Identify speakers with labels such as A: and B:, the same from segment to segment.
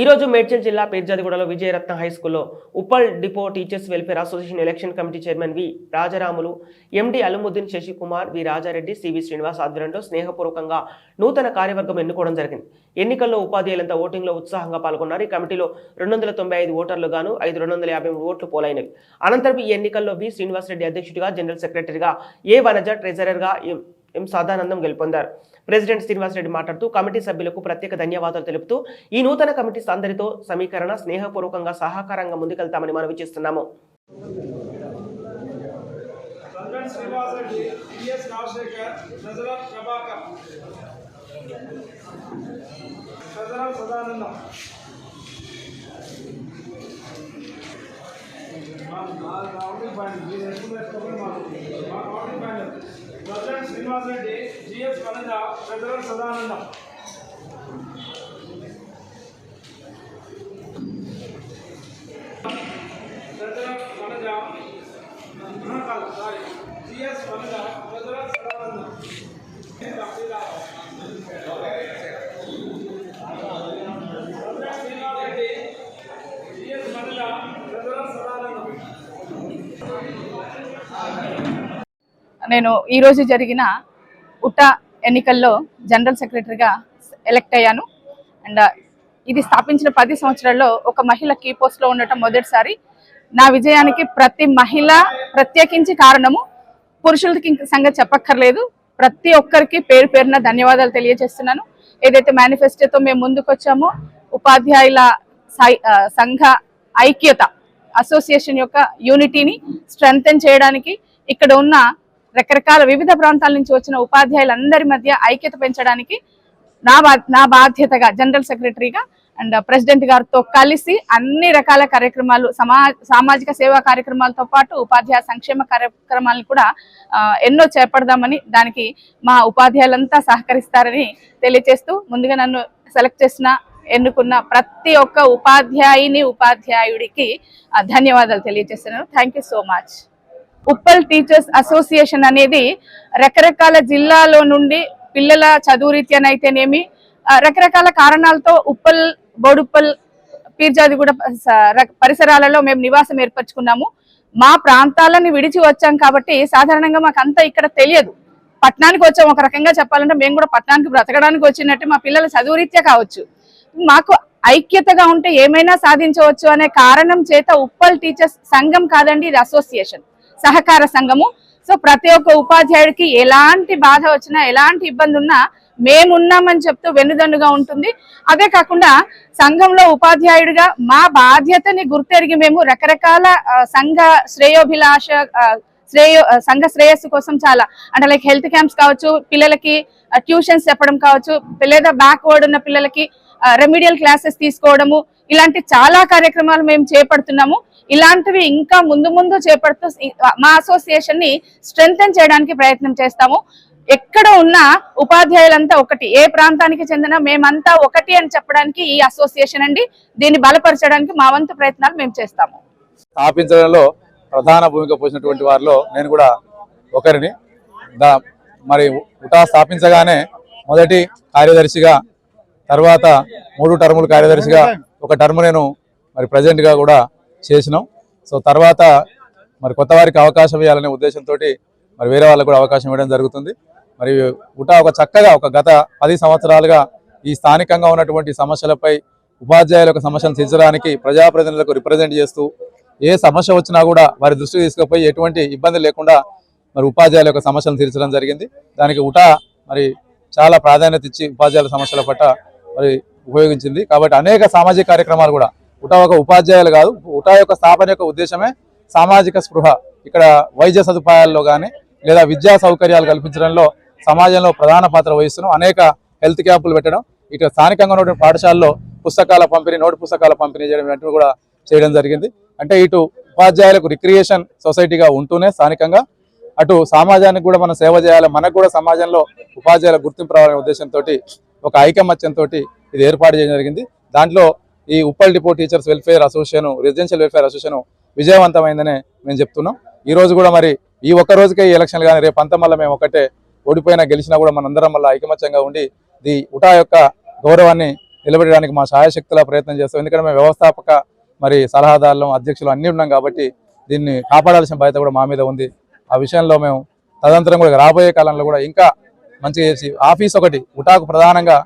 A: ఈ రోజు మేడ్చల్ జిల్లా పేర్జాదిగూడలో విజయరత్న హై స్కూల్లో Uppal depot teachers welfare association election committee chairman V Rajaramulu MD Alamuddin Shashikumar V Rajareddy CV Srinivas ఆధ్వర్యంలో స్నేహపూర్వకంగా నూతన కార్యవర్గం ఎన్నుకోవడం జరిగింది. ఎన్నికల్లో ఉపాధ్యాయులంతా ఓటింగ్లో ఉత్సాహంగా పాల్గొన్నారు. ఈ కమిటీలో రెండు వందల తొంభై ఐదు ఓటర్లుగాను ఐదు రెండు వందల యాభై మూడు ఓట్లు పోలైనవి. అనంతరం ఈ ఎన్నికల్లో వి శ్రీనివాసరెడ్డి అధ్యక్షుడిగా జనరల్ సెక్రటరీగా ఏ వనజ ట్రెజరర్గా ఎం ఎం సాదానందం గెలుపొందారు. ప్రెసిడెంట్ శ్రీనివాసరెడ్డి మాట్లాడుతూ కమిటీ సభ్యులకు ప్రత్యేక ధన్యవాదాలు తెలుపుతూ ఈ నూతన కమిటీ అందరితో సమీకరణ స్నేహపూర్వకంగా సహకారంగా ముందుకెళ్తామని మనవి చేస్తున్నాము.
B: సదానందం. మా- శ్రీనివాస్ రెడ్డి జిఎస్ వనజ ఫెడరల్ సదానందం. వనజ కాదు సారీ జిఎస్ వనజ సదానందం.
C: నేను ఈరోజు జరిగిన ఉటా ఎన్నికల్లో జనరల్ సెక్రటరీగా ఎలక్ట్ అయ్యాను. అండ్ uh, ఇది స్థాపించిన పది సంవత్సరాల్లో ఒక మహిళ కీ పోస్ట్లో ఉండటం మొదటిసారి. నా విజయానికి ప్రతి మహిళ ప్రత్యేకించి కారణము పురుషులకి సంగతి చెప్పక్కర్లేదు. ప్రతి ఒక్కరికి పేరు పేరున ధన్యవాదాలు తెలియజేస్తున్నాను. ఏదైతే మేనిఫెస్టోతో మేము ముందుకు వచ్చామో ఉపాధ్యాయుల సై- uh, సంఘ ఐక్యత అసోసియేషన్ యొక్క యూనిటీని స్ట్రెంగ్తెన్ చేయడానికి ఇక్కడ ఉన్న రకరకాల వివిధ ప్రాంతాల నుంచి వచ్చిన ఉపాధ్యాయులందరి మధ్య ఐక్యత పెంచడానికి నా నా బాధ్యతగా జనరల్ సెక్రటరీగా అండ్ ప్రెసిడెంట్ గారితో కలిసి అన్ని రకాల కార్యక్రమాలు సమా సామాజిక సేవా కార్యక్రమాలతో పాటు ఉపాధ్యాయ సంక్షేమ కార్యక్రమాలను కూడా ఎన్నో చేపడదామని దానికి మా ఉపాధ్యాయులంతా సహకరిస్తారని తెలియజేస్తూ ముందుగా నన్ను సెలెక్ట్ చేసిన ఎన్నుకున్న ప్రతి ఒక్క ఉపాధ్యాయుని ఉపాధ్యాయుడికి ధన్యవాదాలు తెలియజేస్తున్నాను. Thank you so much. Uppal teachers association అనేది రకరకాల జిల్లాలో నుండి పిల్లల చదువు రీత్యానైతేనేమి రకరకాల కారణాలతో ఉప్పల్ బోడుప్పల్ పీర్జాది కూడా పరిసరాలలో మేము నివాసం ఏర్పరచుకున్నాము. మా ప్రాంతాలను విడిచి వచ్చాం కాబట్టి సాధారణంగా మాకు ఇక్కడ తెలియదు. పట్టణానికి వచ్చాం ఒక రకంగా చెప్పాలంటే మేము కూడా పట్టణానికి బ్రతకడానికి వచ్చినట్టు మా పిల్లల చదువు రీత్యా కావచ్చు. మాకు ఐక్యతగా ఉంటే ఏమైనా సాధించవచ్చు అనే కారణం చేత ఉప్పల్ టీచర్స్ సంఘం కాదండి ఇది అసోసియేషన్. సహకార సంఘము. సో ప్రతి ఒక్క ఉపాధ్యాయుడికి ఎలాంటి బాధ వచ్చినా ఎలాంటి ఇబ్బంది ఉన్నా మేమున్నామని చెప్తూ వెన్నుదన్నుగా ఉంటుంది. అదే కాకుండా సంఘంలో ఉపాధ్యాయుడిగా మా బాధ్యతని గుర్తెరిగి మేము రకరకాల సంఘ శ్రేయోభిలాష శ్రేయో సంఘ శ్రేయస్సు కోసం చాలా అంటే లైక్ హెల్త్ క్యాంప్స్ కావచ్చు పిల్లలకి ట్యూషన్స్ చెప్పడం కావచ్చు లేదా బ్యాక్వర్డ్ ఉన్న పిల్లలకి రెమిడియల్ క్లాసెస్ తీసుకోవడము ఇలాంటి చాలా కార్యక్రమాలు మేము చేపడుతున్నాము. ఇలాంటివి ఇంకా ముందు ముందు చేపడుతూ మా అసోసియేషన్ని స్ట్రెంగ్తన్ చేయడానికి ప్రయత్నం చేస్తాము. ఎక్కడ ఉన్న ఉపాధ్యాయులంతా ఒకటి ఏ ప్రాంతానికి చెందిన మేమంతా ఒకటి అని చెప్పడానికి ఈ అసోసియేషన్ అండి. దీన్ని బలపరచడానికి మా వంతు ప్రయత్నాలు మేము చేస్తాము.
D: స్థాపించడంలో ప్రధాన భూమిక పోసినటువంటి వారిలో నేను కూడా ఒకరిని. మరి ఉటా స్థాపించగానే మొదటి కార్యదర్శిగా తర్వాత మూడు టర్ములు కార్యదర్శిగా ఒక టర్మ్ నేను మరి ప్రజెంట్గా కూడా చేసినాం. సో తర్వాత మరి కొత్త వారికి అవకాశం ఇవ్వాలనే ఉద్దేశంతో మరి వేరే వాళ్ళకు కూడా అవకాశం ఇవ్వడం జరుగుతుంది. మరి ఉటా ఒక చక్కగా ఒక గత పది సంవత్సరాలుగా ఈ స్థానికంగా ఉన్నటువంటి సమస్యలపై ఉపాధ్యాయుల యొక్క సమస్యలను తీర్చడానికి ప్రజాప్రతినిధులకు రిప్రజెంట్ చేస్తూ ఏ సమస్య వచ్చినా కూడా వారి దృష్టికి తీసుకుపోయి ఎటువంటి ఇబ్బంది లేకుండా మరి ఉపాధ్యాయుల యొక్క సమస్యలను తీర్చడం జరిగింది. దానికి ఉటా మరి చాలా ప్రాధాన్యత ఇచ్చి ఉపాధ్యాయుల సమస్యల పట్ల మరి ఉపయోగించింది. కాబట్టి అనేక సామాజిక కార్యక్రమాలు కూడా ఉటా ఒక ఉపాధ్యాయులు కాదు ఉటా యొక్క స్థాపన యొక్క ఉద్దేశమే సామాజిక స్పృహ. ఇక్కడ వైద్య సదుపాయాల్లో కానీ లేదా విద్యా సౌకర్యాలు కల్పించడంలో సమాజంలో ప్రధాన పాత్ర వహిస్తున్నాం అనేక హెల్త్ క్యాంపులు పెట్టడం ఇటు స్థానికంగా ఉన్నటువంటి పాఠశాలలో పుస్తకాల పంపిణీ నోటు పుస్తకాల పంపిణీ చేయడం ఇలాంటివి కూడా చేయడం జరిగింది. అంటే ఇటు ఉపాధ్యాయులకు రిక్రియేషన్ సొసైటీగా ఉంటూనే స్థానికంగా అటు సమాజానికి కూడా మనం సేవ చేయాలి మనకు కూడా సమాజంలో ఉపాధ్యాయుల గుర్తింపు రావాలనే ఉద్దేశంతో ఒక ఐకమత్యంతో ఇది ఏర్పాటు చేయడం జరిగింది. దాంట్లో ఈ Uppal depot teachers welfare association residential welfare association విజయవంతమైందని మేము చెప్తున్నాం. ఈ రోజు కూడా మరి ఈ ఒక్క రోజుకే ఈ ఎలక్షన్లు కానీ రేపు అంతా మళ్ళీ మేము ఒకటే ఓడిపోయినా గెలిచినా కూడా మనందరం మళ్ళీ ఐకమత్యంగా ఉండి ది ఉటా యొక్క గౌరవాన్ని నిలబెట్టడానికి మా శాయశక్తుల ప్రయత్నం చేస్తాం. ఎందుకంటే మేము వ్యవస్థాపక మరి సలహాదారులు అధ్యక్షులు అన్నీ ఉన్నాం కాబట్టి దీన్ని కాపాడాల్సిన బాధ్యత కూడా మా మీద ఉంది. ఆ విషయంలో మేము తదనంతరం కూడా రాబోయే కాలంలో కూడా ఇంకా మంచిగా చేసి ఆఫీస్ ఒకటి ఉటాకు ప్రధానంగా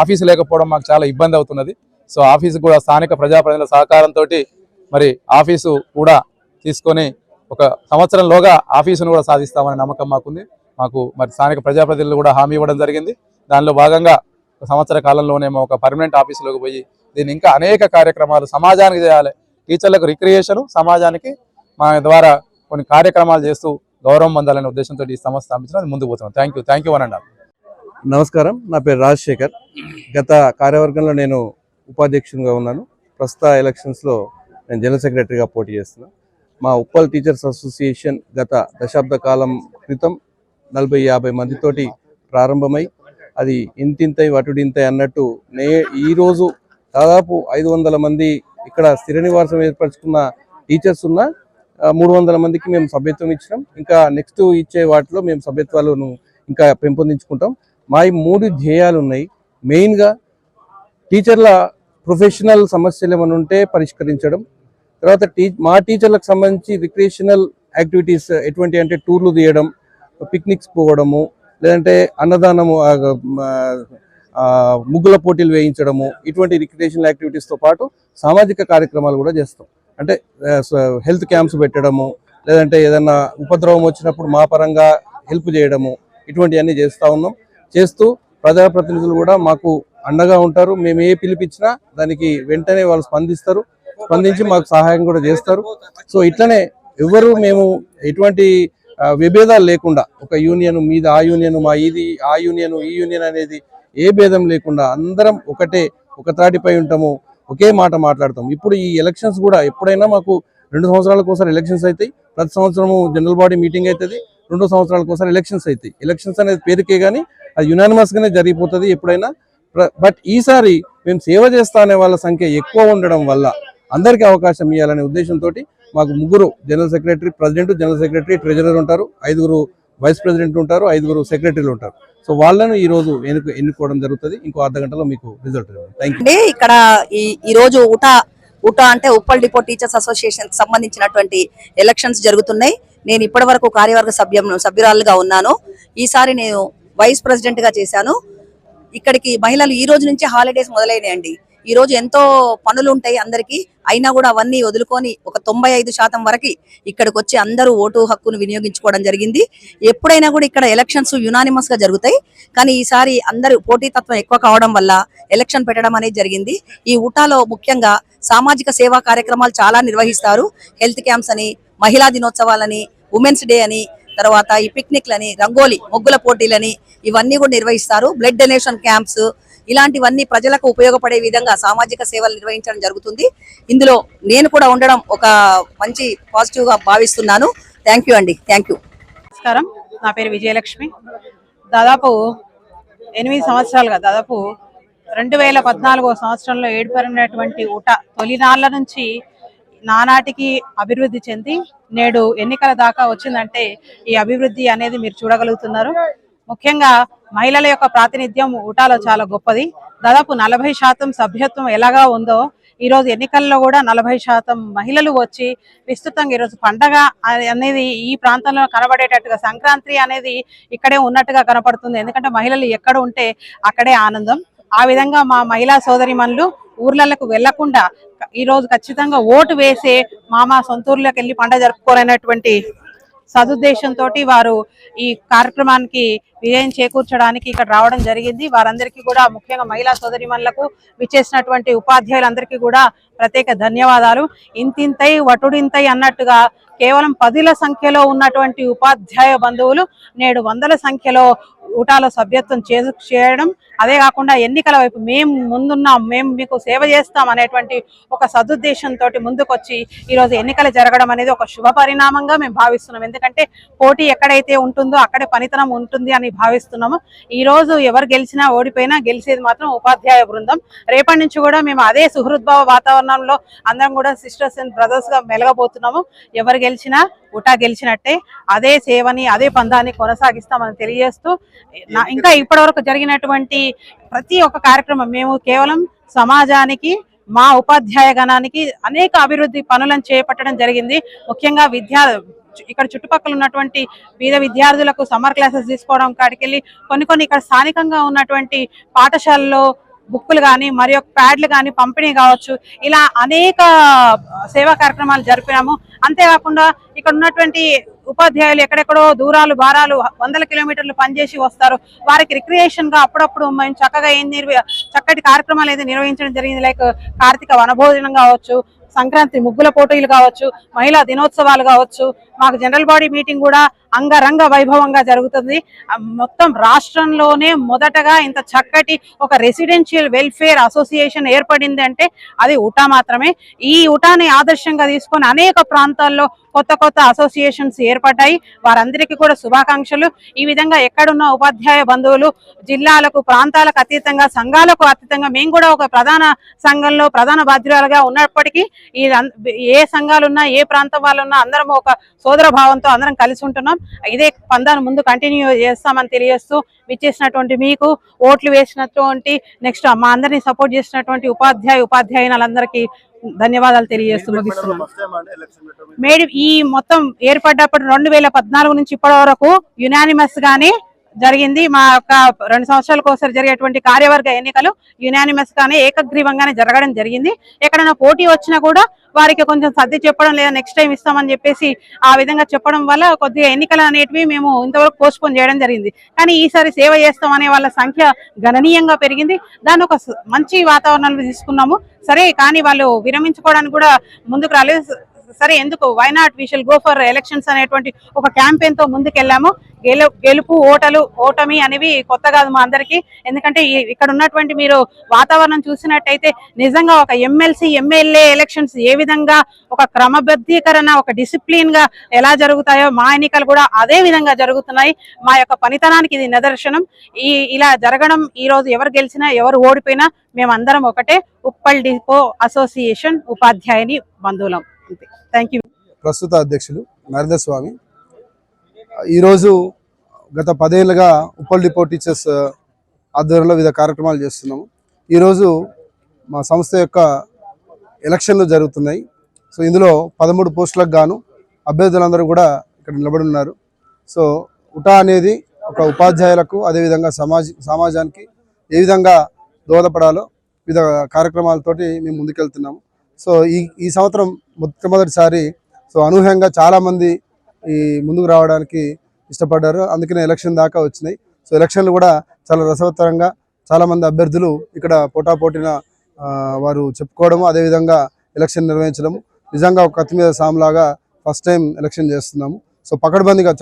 D: ఆఫీసు లేకపోవడం మాకు చాలా ఇబ్బంది అవుతున్నది. సో ఆఫీసు కూడా స్థానిక ప్రజాప్రతినిధుల సహకారంతో మరి ఆఫీసు కూడా తీసుకొని ఒక సంవత్సరంలోగా ఆఫీసును కూడా సాధిస్తామనే నమ్మకం మాకుంది. మాకు మరి స్థానిక ప్రజాప్రతినిధులు కూడా హామీ ఇవ్వడం జరిగింది. దానిలో భాగంగా ఒక సంవత్సర కాలంలోనే మేము ఒక పర్మనెంట్ ఆఫీసులోకి పోయి దీన్ని ఇంకా అనేక కార్యక్రమాలు సమాజానికి చేయాలి. టీచర్లకు రిక్రియేషన్ సమాజానికి మా ద్వారా కొన్ని కార్యక్రమాలు చేస్తూ గౌరవం పొందాలనే ఉద్దేశంతో ఈ సంస్థ స్థాపించడం ముందుకు పోతున్నాం. థ్యాంక్ యూ థ్యాంక్ యూ
E: నమస్కారం. నా పేరు రాజశేఖర్. గత కార్యవర్గంలో నేను ఉపాధ్యక్షునిగా ఉన్నాను. ప్రస్తుత ఎలక్షన్స్లో నేను జనరల్ సెక్రటరీగా పోటీ చేస్తున్నాను మా ఉప్పల్ టీచర్స్ అసోసియేషన్ గత దశాబ్ద కాలం క్రితం నలభై యాభై మందితోటి ప్రారంభమై అది ఇంతింతై వటుడింతై అన్నట్టు నే ఈరోజు దాదాపు ఐదు వందల మంది ఇక్కడ స్థిర నివాసం ఏర్పరచుకున్న టీచర్స్ ఉన్న మూడు వందల మందికి మేము సభ్యత్వం ఇచ్చినాం. ఇంకా నెక్స్ట్ ఇచ్చే వాటిలో మేము సభ్యత్వాలను ఇంకా పెంపొందించుకుంటాం. మా ఈ మూడు ధ్యేయాలు ఉన్నాయి మెయిన్గా టీచర్ల ప్రొఫెషనల్ సమస్యలు ఏమైనా ఉంటే పరిష్కరించడం. తర్వాత టీ మా టీచర్లకు సంబంధించి రిక్రియేషనల్ యాక్టివిటీస్ ఎటువంటి అంటే టూర్లు తీయడం పిక్నిక్స్ పోవడము లేదంటే అన్నదానము ముగ్గుల పోటీలు వేయించడము ఇటువంటి రిక్రియేషనల్ యాక్టివిటీస్తో పాటు సామాజిక కార్యక్రమాలు కూడా చేస్తాం. అంటే హెల్త్ క్యాంప్స్ పెట్టడము లేదంటే ఏదైనా ఉపద్రవం వచ్చినప్పుడు మా పరంగా హెల్ప్ చేయడము ఇటువంటివన్నీ చేస్తూ ఉన్నాం. చేస్తూ ప్రజాప్రతినిధులు కూడా మాకు అండగా ఉంటారు. మేము ఏ పిలిపించినా దానికి వెంటనే వాళ్ళు స్పందిస్తారు. స్పందించి మాకు సహాయం కూడా చేస్తారు. సో ఇట్లనే ఎవరు మేము ఎటువంటి విభేదాలు లేకుండా ఒక యూనియన్ మీద ఆ యూనియన్ మా ఇది ఆ యూనియన్ ఈ యూనియన్ అనేది ఏ భేదం లేకుండా అందరం ఒకటే ఒక త్రాటిపై ఉంటాము ఒకే మాట మాట్లాడతాం ఇప్పుడు ఈ ఎలక్షన్స్ కూడా ఎప్పుడైనా మాకు రెండు సంవత్సరాలకు ఒకసారి ఎలక్షన్స్ అవుతాయి ప్రతి సంవత్సరము జనరల్ బాడీ మీటింగ్ అవుతుంది రెండు సంవత్సరాలకు ఒకసారి ఎలక్షన్స్ అవుతాయి ఎలక్షన్స్ అనేది పేరుకే కానీ అది యునానిమస్గానే జరిగిపోతుంది ఎప్పుడైనా. బట్ ఈసారి మేము సేవ చేస్తానే వాళ్ళ సంఖ్య ఎక్కువ ఉండడం వల్ల అందరికీ అవకాశం ఇవ్వాలనే ఉద్దేశంతో మాకు ముగ్గురు general secretary president general secretary treasurer ఉంటారు ఐదుగురు వైస్ ప్రెసిడెంట్ ఉంటారు ఐదుగురు సెక్రటరీలు ఉంటారు. సో వాళ్ళను ఈ రోజు ఎన్నుకు ఎన్నుకోవడం జరుగుతుంది. ఇంకో అర్ధ గంటలో మీకు రిజల్ట్ థ్యాంక్ యూ
F: ఇక్కడ ఈ ఈ రోజు ఉటా ఉటా అంటే ఉప్పల్ డిపో టీచర్స్ అసోసియేషన్ సంబంధించినటువంటి ఎలక్షన్స్ జరుగుతున్నాయి. నేను ఇప్పటి వరకు కార్యవర్గ సభ్యం సభ్యురాలుగా ఉన్నాను. ఈసారి నేను వైస్ ప్రెసిడెంట్గా చేశాను. ఇక్కడికి మహిళలు ఈ రోజు నుంచే హాలిడేస్ మొదలైనాయండి. ఈ రోజు ఎంతో పనులు ఉంటాయి అందరికీ. అయినా కూడా అవన్నీ వదులుకొని ఒక తొంభై ఐదు శాతం వరకు ఇక్కడికి వచ్చి అందరూ ఓటు హక్కును వినియోగించుకోవడం జరిగింది. ఎప్పుడైనా కూడా ఇక్కడ ఎలక్షన్స్ యునానిమస్గా జరుగుతాయి. కానీ ఈసారి అందరూ పోటీతత్వం ఎక్కువ కావడం వల్ల ఎలక్షన్ పెట్టడం అనేది జరిగింది. ఈ ఉటాలో ముఖ్యంగా సామాజిక సేవా కార్యక్రమాలు చాలా నిర్వహిస్తారు. హెల్త్ క్యాంప్స్ అని మహిళా దినోత్సవాలని ఉమెన్స్ డే అని తర్వాత ఈ పిక్నిక్లని రంగోలీ ముగ్గుల పోటీలని ఇవన్నీ కూడా నిర్వహిస్తారు. బ్లడ్ డొనేషన్ క్యాంప్స్ ఇలాంటివన్నీ ప్రజలకు ఉపయోగపడే విధంగా సామాజిక సేవలు నిర్వహించడం జరుగుతుంది. ఇందులో నేను కూడా ఉండడం ఒక మంచి పాజిటివ్గా భావిస్తున్నాను. థ్యాంక్ యూ అండి. Thank you.
G: నమస్కారం. నా పేరు విజయలక్ష్మి. దాదాపు ఎనిమిది సంవత్సరాలుగా దాదాపు రెండు వేల పద్నాలుగో సంవత్సరంలో ఏర్పడినటువంటి ఊట తొలినాళ్ళ నుంచి నానాటికి అభివృద్ధి చెంది నేడు ఎన్నికల దాకా వచ్చిందంటే ఈ అభివృద్ధి అనేది మీరు చూడగలుగుతున్నారు. ముఖ్యంగా మహిళల యొక్క ప్రాతినిధ్యం ఊటాలో చాలా గొప్పది. దాదాపు నలభై శాతం సభ్యత్వం ఎలాగా ఉందో ఈ రోజు ఎన్నికల్లో కూడా నలభై శాతం మహిళలు వచ్చి విస్తృతంగా ఈరోజు పండగ అనేది ఈ ప్రాంతంలో కనబడేటట్టుగా సంక్రాంతి అనేది ఇక్కడే ఉన్నట్టుగా కనపడుతుంది. ఎందుకంటే మహిళలు ఎక్కడ ఉంటే అక్కడే ఆనందం. ఆ విధంగా మా మహిళా సోదరిమణులు ఊర్లకు వెళ్ళకుండా ఈ రోజు ఖచ్చితంగా ఓటు వేసే మామ సొంత ఊర్లోకి వెళ్ళి పండగ జరుపుకోవాలనేటువంటి సదుద్దేశంతో వారు ఈ కార్యక్రమానికి విజయం చేకూర్చడానికి ఇక్కడ రావడం జరిగింది. వారందరికీ కూడా ముఖ్యంగా మహిళా సోదరిమణులకు విచ్చేసినటువంటి ఉపాధ్యాయులందరికీ కూడా ప్రత్యేక ధన్యవాదాలు. ఇంతింతై వటుడింతై అన్నట్టుగా కేవలం పదుల సంఖ్యలో ఉన్నటువంటి ఉపాధ్యాయ బంధువులు నేడు వందల సంఖ్యలో ఊటాలో సభ్యత్వం చేసు చేయడం. అదే కాకుండా ఎన్నికల వైపు మేము ముందున్నాం మేము మీకు సేవ చేస్తాం అనేటువంటి ఒక సదుద్దేశంతో ముందుకొచ్చి ఈరోజు ఎన్నికలు జరగడం అనేది ఒక శుభ పరిణామంగా మేము భావిస్తున్నాం. ఎందుకంటే పోటీ ఎక్కడైతే ఉంటుందో అక్కడే పనితనం ఉంటుంది అని భావిస్తున్నాము. ఈ రోజు ఎవరు గెలిచినా ఓడిపోయినా గెలిచేది మాత్రం ఉపాధ్యాయ బృందం. రేపటి నుంచి కూడా మేము అదే సుహృద్భావ వాతావరణంలో అందరం కూడా సిస్టర్స్ అండ్ బ్రదర్స్గా మెలగబోతున్నాము. ఎవరు గెలిచినా ఉటా గెలిచినట్టే అదే సేవని అదే పందాన్ని కొనసాగిస్తామని తెలియజేస్తూ ఇంకా ఇప్పటివరకు జరిగినటువంటి ప్రతి ఒక్క కార్యక్రమం మేము కేవలం సమాజానికి మా ఉపాధ్యాయ గణానికి అనేక అభివృద్ధి పనులను చేపట్టడం జరిగింది. ముఖ్యంగా విద్యా ఇక్కడ చుట్టుపక్కల ఉన్నటువంటి పేద విద్యార్థులకు సమ్మర్ క్లాసెస్ తీసుకోవడం కాడికెళ్ళి కొన్ని కొన్ని ఇక్కడ స్థానికంగా ఉన్నటువంటి పాఠశాలలో బుక్కులు కానీ మరి యొక్క ప్యాడ్లు కానీ పంపిణీ కావచ్చు. ఇలా అనేక సేవా కార్యక్రమాలు జరిపినాము అంతేకాకుండా ఇక్కడ ఉన్నటువంటి ఉపాధ్యాయులు ఎక్కడెక్కడో దూరాలు భారాలు వందల కిలోమీటర్లు పనిచేసి వస్తారు. వారికి రిక్రియేషన్గా అప్పుడప్పుడు మేము చక్కగా ఏం చక్కటి కార్యక్రమాలు అయితే నిర్వహించడం జరిగింది. లైక్ కార్తీక వనభోజనం కావచ్చు సంక్రాంతి ముగ్గుల పోటీలు కావచ్చు మహిళా దినోత్సవాలు కావచ్చు. మాకు జనరల్ బాడీ మీటింగ్ కూడా అంగరంగ వైభవంగా జరుగుతుంది. మొత్తం రాష్ట్రంలోనే మొదటగా ఇంత చక్కటి ఒక రెసిడెన్షియల్ వెల్ఫేర్ అసోసియేషన్ ఏర్పడింది అంటే అది ఉటా మాత్రమే. ఈ ఉటాని ఆదర్శంగా తీసుకొని అనేక ప్రాంతాల్లో కొత్త కొత్త అసోసియేషన్స్ ఏర్పడ్డాయి. వారందరికీ కూడా శుభాకాంక్షలు. ఈ విధంగా ఎక్కడున్న ఉపాధ్యాయ బంధువులు జిల్లాలకు ప్రాంతాలకు అతీతంగా సంఘాలకు అతీతంగా మేము కూడా ఒక ప్రధాన సంఘంలో ప్రధాన బాధ్యురాలుగా ఉన్నప్పటికీ ఈ ఏ సంఘాలున్నా ఏ ప్రాంతం వాళ్ళున్నా అందరం ఒక సోదర భావంతో అందరం కలిసి ఉంటున్నాం. ఇదే పందాన్ని ముందు కంటిన్యూ చేస్తామని తెలియజేస్తూ విచ్చేసినటువంటి మీకు ఓట్లు వేసినటువంటి నెక్స్ట్ మా అందరినీ సపోర్ట్ చేసినటువంటి ఉపాధ్యాయ ఉపాధ్యాయులందరికీ ధన్యవాదాలు తెలియజేస్తూ ముగిస్తున్నాను. మేడం ఈ మొత్తం ఏర్పడ్డప్పుడు రెండు వేల పద్నాలుగు నుంచి ఇప్పటి వరకు యునానిమస్ గానే జరిగింది. మా యొక్క రెండు సంవత్సరాలకు ఒకసారి జరిగేటువంటి కార్యవర్గ ఎన్నికలు యునానిమస్ గానే ఏకగ్రీవంగానే జరగడం జరిగింది. ఎక్కడైనా పోటీ వచ్చినా కూడా వారికి కొంచెం సర్ది చెప్పడం లేదా నెక్స్ట్ టైం ఇస్తామని చెప్పేసి ఆ విధంగా చెప్పడం వల్ల కొద్దిగా ఎన్నికలు అనేటివి మేము ఇంతవరకు పోస్ట్పోన్ చేయడం జరిగింది. కానీ ఈసారి సేవ చేస్తామనే వాళ్ళ సంఖ్య గణనీయంగా పెరిగింది. దాన్ని ఒక మంచి వాతావరణంలో తీసుకున్నాము. సరే కానీ వాళ్ళు విరమించుకోవడానికి కూడా ముందుకు రాలేదు. సరే ఎందుకు? Why not we shall go for elections అనేటువంటి ఒక క్యాంపెయిన్తో ముందుకెళ్ళాము. గెలు గెలుపు ఓటలు ఓటమి అనేవి కొత్త కాదు మా అందరికి. ఎందుకంటే ఇక్కడ ఉన్నటువంటి మీరు వాతావరణం చూసినట్టయితే నిజంగా ఒక ఎమ్మెల్సీ ఎమ్మెల్యే ఎలక్షన్స్ ఏ విధంగా ఒక క్రమబద్ధీకరణ ఒక డిసిప్లిన్గా ఎలా జరుగుతాయో మా ఎన్నికలు కూడా అదే విధంగా జరుగుతున్నాయి. మా యొక్క పనితనానికి ఇది నిదర్శనం. ఈ ఇలా జరగడం ఈ రోజు ఎవరు గెలిచినా ఎవరు ఓడిపోయినా మేమందరం ఒకటే. ఉప్పల్ డిపో అసోసియేషన్ ఉపాధ్యాయుని బంధువులం. థ్యాంక్ యూ
H: ప్రస్తుత అధ్యక్షులు నరేంద్ర స్వామి ఈరోజు గత పదేళ్ళుగా ఉప్పల్ డిపో టీచర్స్ ఆధ్వర్యంలో వివిధ కార్యక్రమాలు చేస్తున్నాము. ఈరోజు మా సంస్థ యొక్క ఎలక్షన్లు జరుగుతున్నాయి. సో ఇందులో పదమూడు పోస్టులకు గాను అభ్యర్థులందరూ కూడా ఇక్కడ నిలబడి ఉన్నారు. సో ఉటా అనేది ఒక ఉపాధ్యాయులకు అదేవిధంగా సమాజ సమాజానికి ఏ విధంగా దోహదపడాలో వివిధ కార్యక్రమాలతోటి మేము ముందుకెళ్తున్నాము. సో ఈ ఈ సంవత్సరం మొట్టమొదటిసారి సో అనూహ్యంగా చాలామంది ఈ ముందుకు రావడానికి ఇష్టపడ్డారు. అందుకనే ఎలక్షన్ దాకా వచ్చినాయి. సో ఎలక్షన్లు కూడా చాలా రసవత్తరంగా చాలామంది అభ్యర్థులు ఇక్కడ పోటాపోటీన వారు చెప్పుకోవడము అదేవిధంగా ఎలక్షన్ నిర్వహించడము. నిజంగా ఒక కత్తి మీద సాములాగా ఫస్ట్ టైం ఎలక్షన్ చేస్తున్నాము. సో పకడ్బందీగా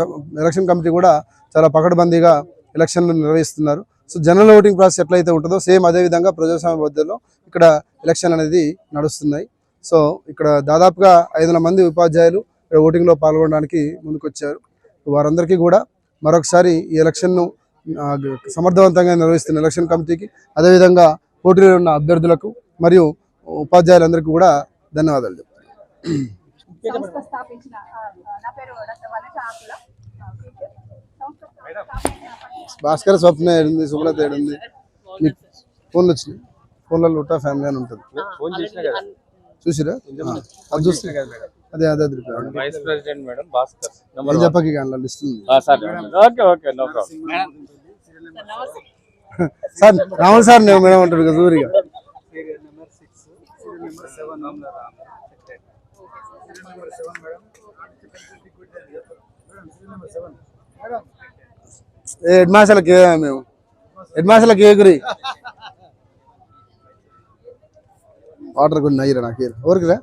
H: ఎలక్షన్ కమిటీ కూడా చాలా పకడ్బందీగా ఎలక్షన్లు నిర్వహిస్తున్నారు. సో జనరల్ ఓటింగ్ ప్రాసెస్ ఎట్లయితే ఉంటుందో సేమ్ అదే విధంగా ప్రజాస్వామ్య పద్ధతిలో ఇక్కడ ఎలక్షన్ అనేది నడుస్తున్నాయి. సో ఇక్కడ దాదాపుగా ఐదు వందల మంది ఉపాధ్యాయులు ఓటింగ్లో పాల్గొనడానికి ముందుకొచ్చారు. వారందరికీ కూడా మరొకసారి ఈ ఎలక్షన్ను సమర్థవంతంగా నిర్వహిస్తున్న ఎలక్షన్ కమిటీకి అదేవిధంగా పోటీలో ఉన్న అభ్యర్థులకు మరియు ఉపాధ్యాయులందరికీ కూడా ధన్యవాదాలు చెప్తాను
C: సంస్థ స్థాపించిన ఆ, నా పేరు డాక్టర్ వనిత ఆకుల ఆ, టీచర్. సంస్థ స్థాపించిన
H: భాస్కర్ స్వప్న ఏడుంది సుమలత ఏడుంది. ఫోన్లు వచ్చినాయి. ఫోన్లలో ఉట్టా ఫ్యామిలీ అని ఉంటుంది. చూసిరా? అది చూస్తే అదే అదే అది.
D: Vice president madam Bhaskar.
H: ఏం చెప్పకి అందులో లిస్ట్ ఉంది.
D: Okay okay no problem
H: sir Ramulu sir నేను మేడం ఉంటాడు కదా సూరిగా ఏ హెడ్ మాస్టర్లకి మేము? హెడ్ మాస్టర్లకి ఏగురి? వాటర్ కొన్ని అయ్యిరా నాకు. ఎవరికి రా?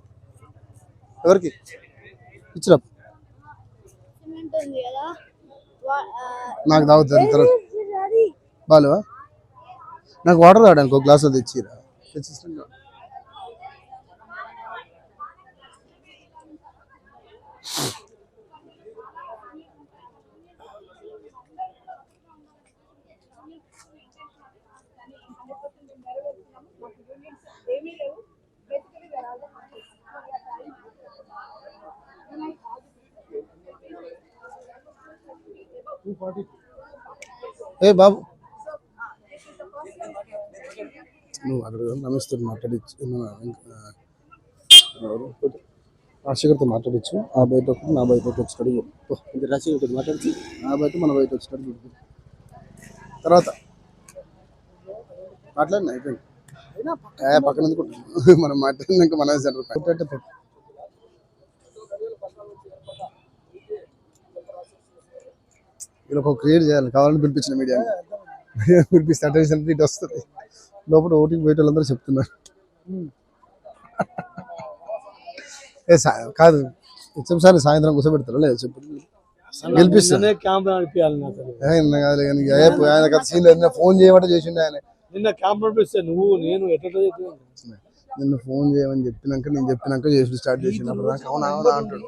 H: ఎవరికి? ఇచ్చిరా. నాకు తాగుతుంది తర్వాత. బాలువా నాకు వాటర్ తాగడానికి ఒక గ్లాస్ తెచ్చిరా. తెచ్చిస్తాను ఏ బాబు. నువ్వు అక్కడ నమస్తే మాట్లాడచ్చు. రాజశేఖర్తో మాట్లాడచ్చు. ఆ బయట ఒకటి నా బయట ఒకటి వచ్చాడు. రాజశేఖర్తో మాట్లాడచ్చు. ఆ బయట మన బయట వచ్చాడు చూడు. తర్వాత మాట్లాడిన అయిపోయింది. పక్కన ఎందుకు మనం మాట్లాడినాక మన సెంటర్ పెట్టంటే పెట్టు. వీళ్ళు ఒక క్రియేట్ చేయాలి. కావాలని పిలిపించిన మీడియా పిలిపిస్తే అటెన్షన్ ఇటు వస్తుంది. లోపల ఓటింగ్ పోయే వాళ్ళందరూ చెప్తున్నారు. ఏ కాదు. సార్ సాయంత్రం కూర్చోబెడతారు? లేదు చెప్పు గెలిపిస్తాను ఆయన సీన్ ఫోన్ చేయమంటే చేసిండే ఆయన.
I: నిన్న క్యాంప్ నడిపిస్తే నువ్వు నేను ఎట్లా
H: నిన్ను ఫోన్ చేయమని చెప్పినాక నేను చెప్పినాక చేసి స్టార్ట్ చేసినప్పుడు నాకు అవునా అవునా అంటాడు.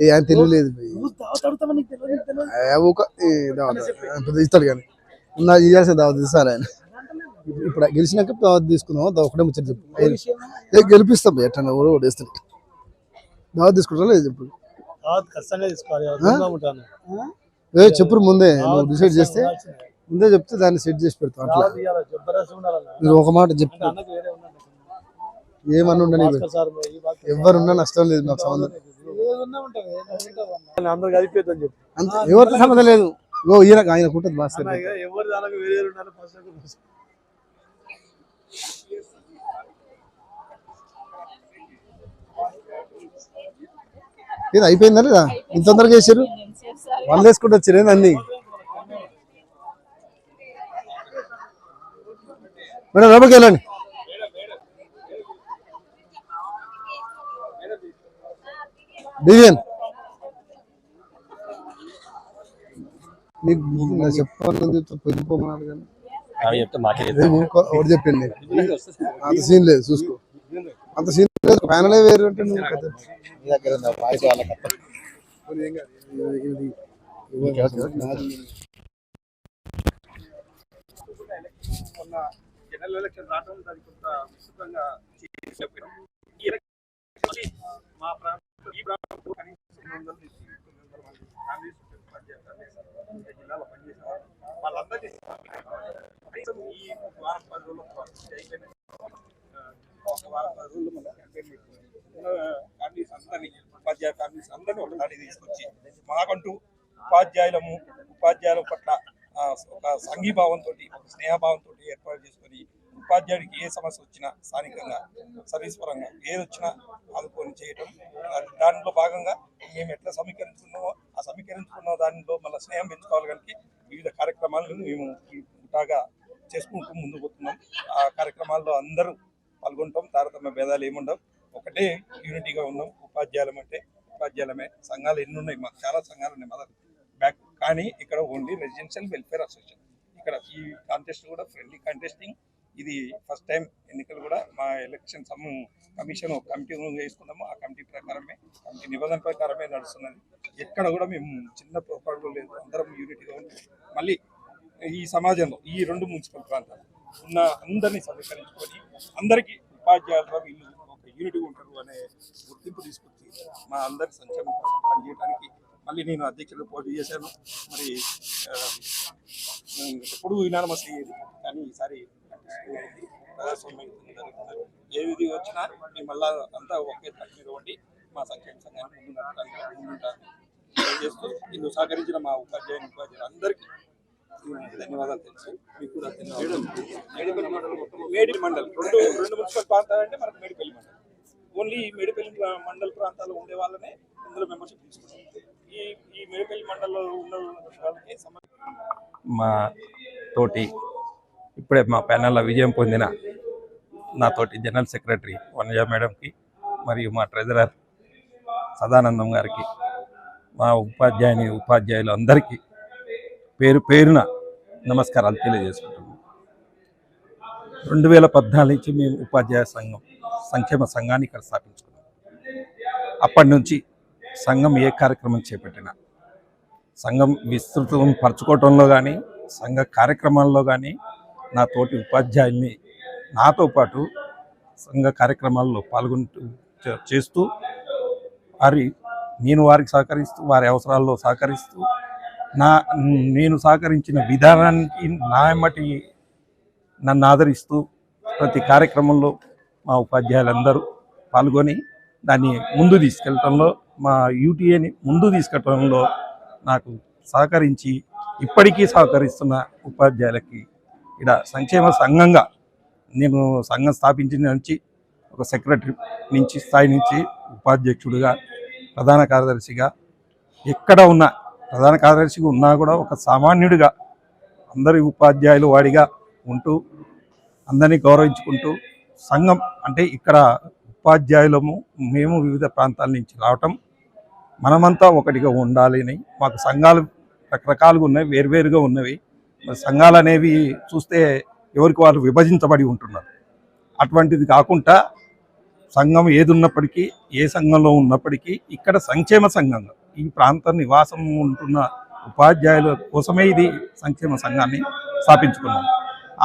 H: ఏ ఆయన తెలియలేదు ఇస్తాడు కానీ. నా ఇయ్యాల్సిన దావత్ ఇస్తారు ఆయన. ఇప్పుడు గెలిచినాక దావత్ తీసుకుందాం దా- ఒకటే ముచ్చట చెప్పు. గెలిపిస్తాం. ఎట్లా కూడా ఓడేస్తాడు దావత్ తీసుకుంటా లేదు చెప్పు. చెప్పుడు ముందే. నువ్వు డిసైడ్ చేస్తే. ముందే చెప్తే దాన్ని సెట్ చేసి పెడతాం అట్లా. ఒక మాట
I: ఉన్నాడు
H: ఏమన్నా ఉండని ఎవరున్నా నష్టం లేదు నాకు సంబంధం. ఎవరితో సంబంధం లేదు. ఓ ఈయన ఆయన కుట్టదు భాస్కర్.
I: నాకు
H: ఇది అయిపోయిందా లేదా? ఇంత తొందరగా చేశారు? వాళ్ళు వేసుకుంటూ వచ్చారు అన్ని? మేడం లోపలికి వెళ్ళండి. నీకు నాకు చెప్పాలని కానీ. ఎవరు చెప్పింది? అంత సీన్ లేదు చూసుకో. అంత సీన్ లేదు ప్యానలే వేరు అంటే నువ్వు పెద్ద- పోనీ
I: జనరల్ ఎలక్షన్ రావడం దానికి కొంత విస్తృతంగా చెప్పారు ఈ ఎలక్షన్ మా ప్రాంతం ఈ ప్రాంతంలో కనీసం రెండు వందల నుంచి వందల మంది ఫ్యామిలీస్ పనిచేస్తారు జిల్లాలో పనిచేసే వాళ్ళు. వాళ్ళందరినీ కనీసం ఈ వారం పది రోజులు అయిపోయిన ఒక వారం పది రోజులు మన క్యాంపెయిన్ ఫ్యామిలీస్ అందరినీ ఉపాధ్యాయ ఫ్యామిలీస్ అందరినీ ఒకసారి తీసుకొచ్చి మాకంటూ ఉపాధ్యాయులము ఉపాధ్యాయుల పట్ల ఒక సంఘీభావంతో ఒక స్నేహభావంతో ఏర్పాటు చేసుకొని ఉపాధ్యాయుడికి ఏ సమస్య వచ్చినా స్థానికంగా సర్వీస్ పరంగా ఏది వచ్చినా ఆదుకొని చేయటం. దాంట్లో దానిలో భాగంగా మేము ఎట్లా సమీకరించుకున్నామో ఆ సమీకరించుకున్న దానిలో మళ్ళీ స్నేహం పెంచుకోవాలి కనుక వివిధ కార్యక్రమాలను మేము ఇలాగా చేసుకుంటూ ముందుకు పోతున్నాం. ఆ కార్యక్రమాల్లో అందరూ పాల్గొంటాం. తారతమ్య భేదాలు ఏముండవు. ఒకటే యూనిటీగా ఉన్నాం. ఉపాధ్యాయులం అంటే ఉపాధ్యాయులమే. సంఘాలు ఎన్ని ఉన్నాయి? మాకు చాలా సంఘాలు ఉన్నాయి మదర్. బ్యాక్ కానీ ఇక్కడ ఓన్లీ రెసిడెన్షియల్ వెల్ఫేర్ అసోసియేషన్ ఇక్కడ ఈ కాంటెస్ట్ కూడా ఫ్రెండ్లీ కాంటెస్టింగ్ ఇది ఫస్ట్ టైం ఎన్నికలు కూడా మా ఎలక్షన్ సమ్ కమిషన్ ఒక కమిటీ వేసుకున్నాము ఆ కమిటీ ప్రకారమే కమిటీ నిబంధన ప్రకారమే నడుస్తున్నది. ఎక్కడ కూడా మేము చిన్న పొరపాటు లేదు. అందరం యూనిటీగా ఉంది మళ్ళీ ఈ సమాజంలో ఈ రెండు మున్సిపల్ ప్రాంతాలు ఉన్న అందరినీ సమీకరించుకొని అందరికీ ఉపాధ్యాయులు వీళ్ళు ఒక యూనిటీ ఉంటారు అనే గుర్తింపు తీసుకొచ్చి మా అందరి సంక్షేమం కోసం పనిచేయడానికి మళ్ళీ నేను అధ్యక్షుడు పోటీ చేశాను. మరి ఎప్పుడు యునానమస్ అయ్యేది కానీ ఈసారి ప్రజాస్వామ్యం ఏ విధి వచ్చినా మేము మళ్ళా అంతా ఒకే తట్టు మీద ఉండి మా సంక్షేమ సంఘాన్ని ముందు నడపడానికి ముందుంటాను చేస్తూ ఇందుకు సహకరించిన మా ఉపాధ్యాయులు ఉపాధ్యాయులు అందరికీ ధన్యవాదాలు తెలుసు. మీకు కూడా ధన్యవాదాలు. మేడిపల్లి మండలం. మేడి మండలం రెండు రెండు మున్సిపల్ ప్రాంతాలు అంటే మనకు మేడిపల్లి మండలం. ఓన్లీ మేడిపల్లి ప్రా- మండల ప్రాంతాల్లో ఉండే వాళ్ళనే ఇందులో మెంబర్షిప్ తీసుకుంటాం. ఈ మేడిపల్లి మండలంలో ఉన్న
J: మా తోటి ఇప్పుడే మా ప్యానెల్లో విజయం పొందిన నా తోటి జనరల్ సెక్రటరీ వనజ మేడంకి మరియు మా ట్రెజరర్ సదానందం గారికి మా ఉపాధ్యాయుని ఉపాధ్యాయులు అందరికీ పేరు పేరున నమస్కారాలు తెలియజేసుకుంటున్నాం రెండు వేల పద్నాలుగు నుంచి మేము ఉపాధ్యాయ సంఘం సంక్షేమ సంఘాన్ని ఇక్కడ స్థాపించుకున్నాం. అప్పటి నుంచి సంఘం ఏ కార్యక్రమం చేపట్టినా. సంఘం విస్తృతం పరచుకోవటంలో కానీ సంఘ కార్యక్రమాల్లో కానీ నా తోటి ఉపాధ్యాయుల్ని నాతో పాటు సంఘ కార్యక్రమాల్లో పాల్గొంటూ చేస్తూ వారి నేను వారికి సహకరిస్తూ వారి అవసరాల్లో సహకరిస్తూ
I: నా నేను సహకరించిన విధానానికి నా ఎమ్మటి నన్ను ఆదరిస్తూ ప్రతి కార్యక్రమంలో మా ఉపాధ్యాయులందరూ పాల్గొని దాన్ని ముందు తీసుకెళ్ళటంలో మా యూటీఏని ముందు తీసుకెళ్ళటంలో నాకు సహకరించి ఇప్పటికీ సహకరిస్తున్న ఉపాధ్యాయులకి ఇక్కడ సంక్షేమ సంఘంగా నేను సంఘం స్థాపించిన నుంచి ఒక సెక్రటరీ నుంచి స్థాయి నుంచి ఉపాధ్యక్షుడిగా ప్రధాన కార్యదర్శిగా ఎక్కడ ఉన్నా ప్రధాన కార్యదర్శిగా ఉన్నా కూడా ఒక సామాన్యుడిగా అందరి ఉపాధ్యాయులు వాడిగా ఉంటూ అందరినీ గౌరవించుకుంటూ సంఘం అంటే ఇక్కడ ఉపాధ్యాయులము మేము వివిధ ప్రాంతాల నుంచి రావటం మనమంతా ఒకటిగా ఉండాలి అని మాకు సంఘాలు రకరకాలుగా ఉన్నాయి వేరువేరుగా ఉన్నవి. సంఘాలు అనేవి చూస్తే ఎవరికి వాళ్ళు విభజించబడి ఉంటున్నారు. అటువంటిది కాకుండా సంఘం ఏది ఉన్నప్పటికీ ఏ సంఘంలో ఉన్నప్పటికీ ఇక్కడ సంక్షేమ సంఘంగా ఈ ప్రాంత నివాసం ఉంటున్న ఉపాధ్యాయుల కోసమే ఇది సంక్షేమ సంఘాన్ని స్థాపించుకున్నాం.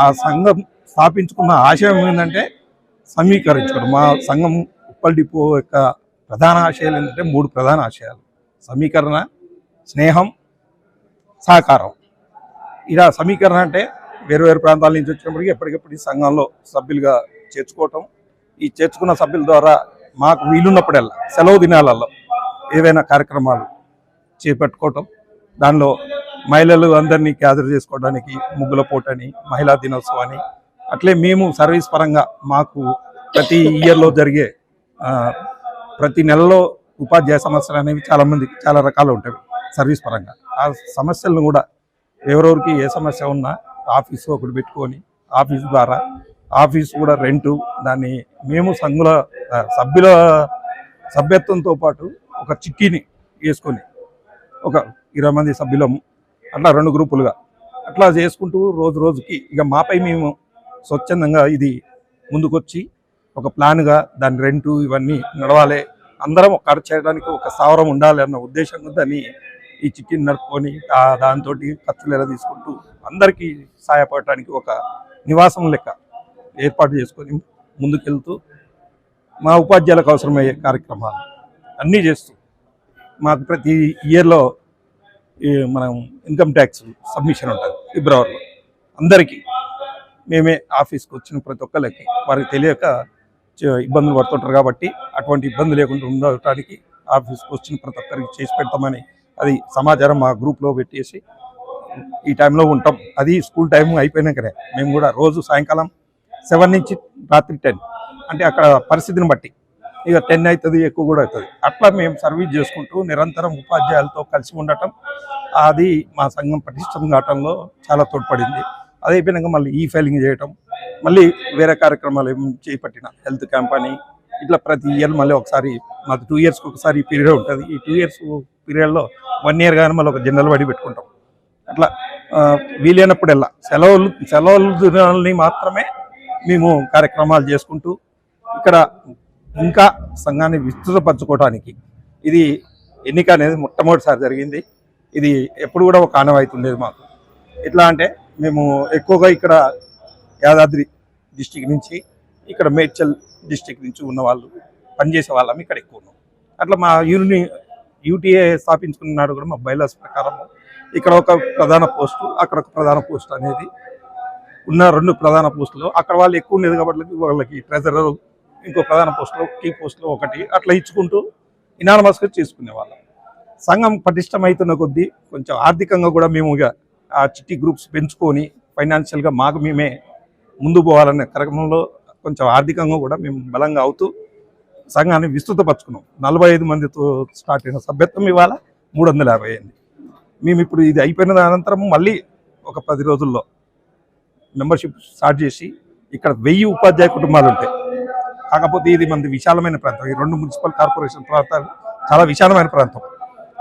I: ఆ సంఘం స్థాపించుకున్న ఆశయం ఏంటంటే సమీకరించుకోవడం. మా సంఘం ఉప్పల్ డిపో యొక్క ప్రధాన ఆశయాలు ఏంటంటే మూడు ప్రధాన ఆశయాలు. సమీకరణ స్నేహం సహకారం. ఇలా సమీకరణ అంటే వేరు వేరు ప్రాంతాల నుంచి వచ్చినప్పటికీ ఎప్పటికప్పుడు ఈ సంఘంలో సభ్యులుగా చేర్చుకోవటం. ఈ చేర్చుకున్న సభ్యుల ద్వారా మాకు వీలున్నప్పుడల్లా సెలవు దినాలలో ఏవైనా కార్యక్రమాలు చేపట్టుకోవటం. దానిలో మహిళలు అందరినీ గ్యాదర్ చేసుకోవడానికి ముగ్గుల పోటని మహిళా దినోత్సవాన్ని అట్లే మేము సర్వీస్ పరంగా మాకు ప్రతి ఇయర్లో జరిగే ప్రతి నెలలో ఉపాధ్యాయ సమస్యలు అనేవి చాలామందికి చాలా రకాలు ఉంటాయి సర్వీస్ పరంగా. ఆ సమస్యలను కూడా ఎవరెవరికి ఏ సమస్య ఉన్నా ఆఫీసు ఒకటి పెట్టుకొని ఆఫీస్ ద్వారా ఆఫీస్ కూడా రెంటు దాన్ని మేము సంఘుల సభ్యుల సభ్యత్వంతో పాటు ఒక చిట్టీని వేసుకొని ఒక ఇరవై మంది సభ్యులము అట్లా రెండు గ్రూపులుగా అట్లా చేసుకుంటూ రోజు రోజుకి ఇక మాపై మేము స్వచ్ఛందంగా ఇది ముందుకొచ్చి ఒక ప్లాన్గా దాని రెంటు ఇవన్నీ నడవాలి. అందరం ఒక ఖర్చు చేయడానికి ఒక స్థావరం ఉండాలి అన్న ఉద్దేశంతో దాన్ని ఈ చిట్టిని నడుపుకొని దాంతో ఖర్చులు ఎలా తీసుకుంటూ అందరికీ సహాయపడటానికి ఒక నివాసం లెక్క ఏర్పాటు చేసుకొని ముందుకెళ్తూ మా ఉపాధ్యాయులకు అవసరమయ్యే కార్యక్రమాలు అన్నీ చేస్తూ మాకు ప్రతి ఇయర్లో ఈ మనం ఇన్కమ్ ట్యాక్స్ సబ్మిషన్ ఉంటుంది ఫిబ్రవరిలో అందరికీ. మేమే ఆఫీస్కి వచ్చిన ప్రతి ఒక్కరికి వారికి తెలియక ఇబ్బందులు పడుతుంటారు కాబట్టి అటువంటి ఇబ్బంది లేకుండా ఉండటానికి ఆఫీస్కి వచ్చిన ప్రతి ఒక్కరికి చేసి పెడతామని అది సమాచారం మా గ్రూప్లో పెట్టేసి ఈ టైంలో ఉంటాం. అది స్కూల్ టైం అయిపోయినాకనే మేము కూడా రోజు సాయంకాలం సెవెన్ నుంచి రాత్రి టెన్ అంటే అక్కడ పరిస్థితిని బట్టి ఇక టెన్ అవుతుంది ఎక్కువ కూడా అవుతుంది అట్లా మేము సర్వీస్ చేసుకుంటూ నిరంతరం ఉపాధ్యాయులతో కలిసి ఉండటం అది మా సంఘం పటిష్టం కావటంలో చాలా తోడ్పడింది. అది అయిపోయినాక మళ్ళీ ఈ ఫైలింగ్ చేయటం మళ్ళీ వేరే కార్యక్రమాలు ఏం చేపట్టిన. హెల్త్ క్యాంప్ అని ఇట్లా ప్రతి ఇయర్ మళ్ళీ ఒకసారి మాకు టూ ఇయర్స్కి ఒకసారి పీరియడ్ ఉంటుంది. ఈ టూ ఇయర్స్ పీరియడ్లో వన్ ఇయర్ కానీ మళ్ళీ ఒక జనరల్ బడి పెట్టుకుంటాం. అట్లా వీలైనప్పుడల్లా. సెలవులు సెలవులు దినాలని మాత్రమే మేము కార్యక్రమాలు చేసుకుంటూ ఇక్కడ ఇంకా సంఘాన్ని విస్తృతపరచుకోవడానికి ఇది ఎన్నిక అనేది మొట్టమొదటిసారి జరిగింది. ఇది ఎప్పుడు కూడా ఒక ఆనవాయితీ ఉండేది మాకు. ఎట్లా అంటే మేము ఎక్కువగా ఇక్కడ యాదాద్రి డిస్టిక్ నుంచి ఇక్కడ మేడ్చల్ డిస్టిక్ నుంచి ఉన్న వాళ్ళు పనిచేసే వాళ్ళం ఇక్కడ ఎక్కువ ఉన్నాం అట్లా మా యూని యూటీఏ స్థాపించుకున్నాడు కూడా మా బైలాస్ ప్రకారం. ఇక్కడ ఒక ప్రధాన పోస్టు అక్కడ ఒక ప్రధాన పోస్ట్ అనేది ఉన్న రెండు ప్రధాన పోస్టులు. అక్కడ వాళ్ళు ఎక్కువ ఉండేది కాబట్టి వాళ్ళకి ట్రెజరర్ ఇంకో ప్రధాన పోస్టులో కీ పోస్టులో ఒకటి. అట్లా ఇచ్చుకుంటూ ఇనానమస్గా చేసుకునేవాళ్ళం. సంఘం పటిష్టమవుతున్న కొద్దీ కొంచెం ఆర్థికంగా కూడా మేము ఇక ఆ చిట్టి గ్రూప్స్ పెంచుకొని ఫైనాన్షియల్గా మాకు మేమే ముందు పోవాలనే కార్యక్రమంలో కొంచెం ఆర్థికంగా కూడా మేము బలంగా అవుతూ సంఘాన్ని విస్తృతపరచుకున్నాం. నలభై ఐదు మందితో స్టార్ట్ అయిన సభ్యత్వం ఇవాళ మూడు వందల యాభై అయింది. మేము ఇప్పుడు ఇది అయిపోయిన అనంతరం మళ్ళీ ఒక పది రోజుల్లో మెంబర్షిప్ స్టార్ట్ చేసి ఇక్కడ వెయ్యి ఉపాధ్యాయ కుటుంబాలు ఉంటాయి. కాకపోతే ఇది మనది విశాలమైన ప్రాంతం. ఈ రెండు మున్సిపల్ కార్పొరేషన్ ప్రాంతాలు చాలా విశాలమైన ప్రాంతం.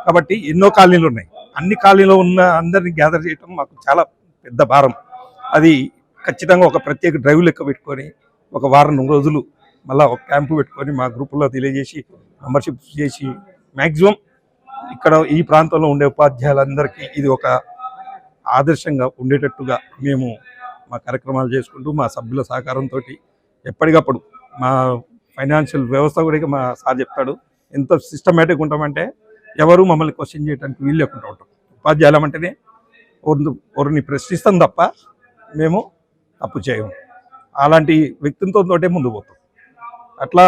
I: కాబట్టి ఎన్నో కాలనీలు ఉన్నాయి. అన్ని కాలనీలో ఉన్న అందరినీ గ్యాదర్ చేయటం మాకు చాలా పెద్ద భారం. అది ఖచ్చితంగా ఒక ప్రత్యేక డ్రైవ్ లెక్క పెట్టుకొని ఒక వారం రోజులు మళ్ళీ ఒక క్యాంపు పెట్టుకొని మా గ్రూపులో తెలియజేసి మెంబర్షిప్ చేసి మ్యాక్సిమం ఇక్కడ ఈ ప్రాంతంలో ఉండే ఉపాధ్యాయులందరికీ ఇది ఒక ఆదర్శంగా ఉండేటట్టుగా మేము మా కార్యక్రమాలు చేసుకుంటూ మా సభ్యుల సహకారంతో ఎప్పటికప్పుడు మా ఫైనాన్షియల్ వ్యవస్థ కూడా మా సార్ చెప్తాడు. ఎంత సిస్టమేటిక్ ఉంటామంటే ఎవరు మమ్మల్ని క్వశ్చన్ చేయడానికి వీలు లేకుండా ఉంటాం. ఉపాధ్యాయులం అంటేనే ఒకరిని ఒకరిని ప్రశ్నిస్తాం తప్ప మేము తప్పు చేయము. అలాంటి వ్యక్తులతో తోటే ముందు పోతాం. అట్లా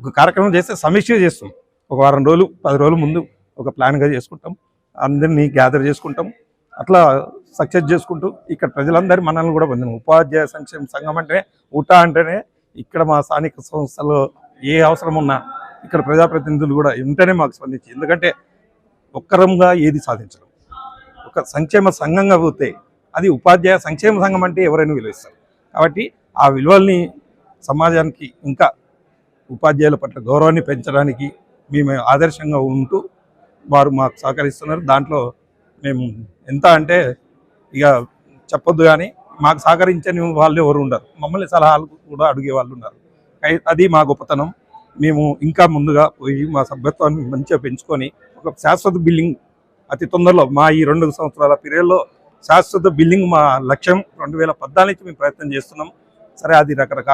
I: ఒక కార్యక్రమం చేస్తే సమీక్ష చేస్తాం. ఒక వారం రోజులు పది రోజుల ముందు ఒక ప్లాన్గా చేసుకుంటాం. అందరినీ గ్యాదర్ చేసుకుంటాం. అట్లా సక్సెస్ చేసుకుంటూ ఇక్కడ ప్రజలందరి మనల్ని కూడా పొందిన ఉపాధ్యాయ సంక్షేమ సంఘం అంటేనే ఉటా అంటేనే ఇక్కడ మా స్థానిక సంస్థలో ఏ అవసరం ఉన్నా ఇక్కడ ప్రజాప్రతినిధులు కూడా వెంటనే మాకు స్పందించి ఎందుకంటే ఒక్కరంగా ఏది సాధించడం ఒక సంక్షేమ సంఘంగా పోతే అది ఉపాధ్యాయ సంక్షేమ సంఘం అంటే ఎవరైనా విలువిస్తారు. కాబట్టి ఆ విలువల్ని సమాజానికి ఇంకా ఉపాధ్యాయుల పట్ల గౌరవాన్ని పెంచడానికి మేము ఆదర్శంగా ఉంటూ వారు మాకు సహకరిస్తున్నారు. దాంట్లో మేము ఎంత అంటే ఇక చెప్పొద్దు కానీ మాకు సహకరించని వాళ్ళు ఎవరు ఉండరు. మమ్మల్ని సలహాలు కూడా అడిగే వాళ్ళు ఉన్నారు అది మా గొప్పతనం. మేము ఇంకా ముందుగా పోయి మా సభ్యత్వాన్ని మంచిగా పెంచుకొని ఒక శాశ్వత బిల్డింగ్ అతి తొందరలో మా ఈ రెండు సంవత్సరాల పీరియడ్లో శాశ్వత బిల్డింగ్ మా లక్ష్యం. రెండు వేల పద్నాలుగు నుంచి మేము ప్రయత్నం చేస్తున్నాం. సరే అది రకరకాల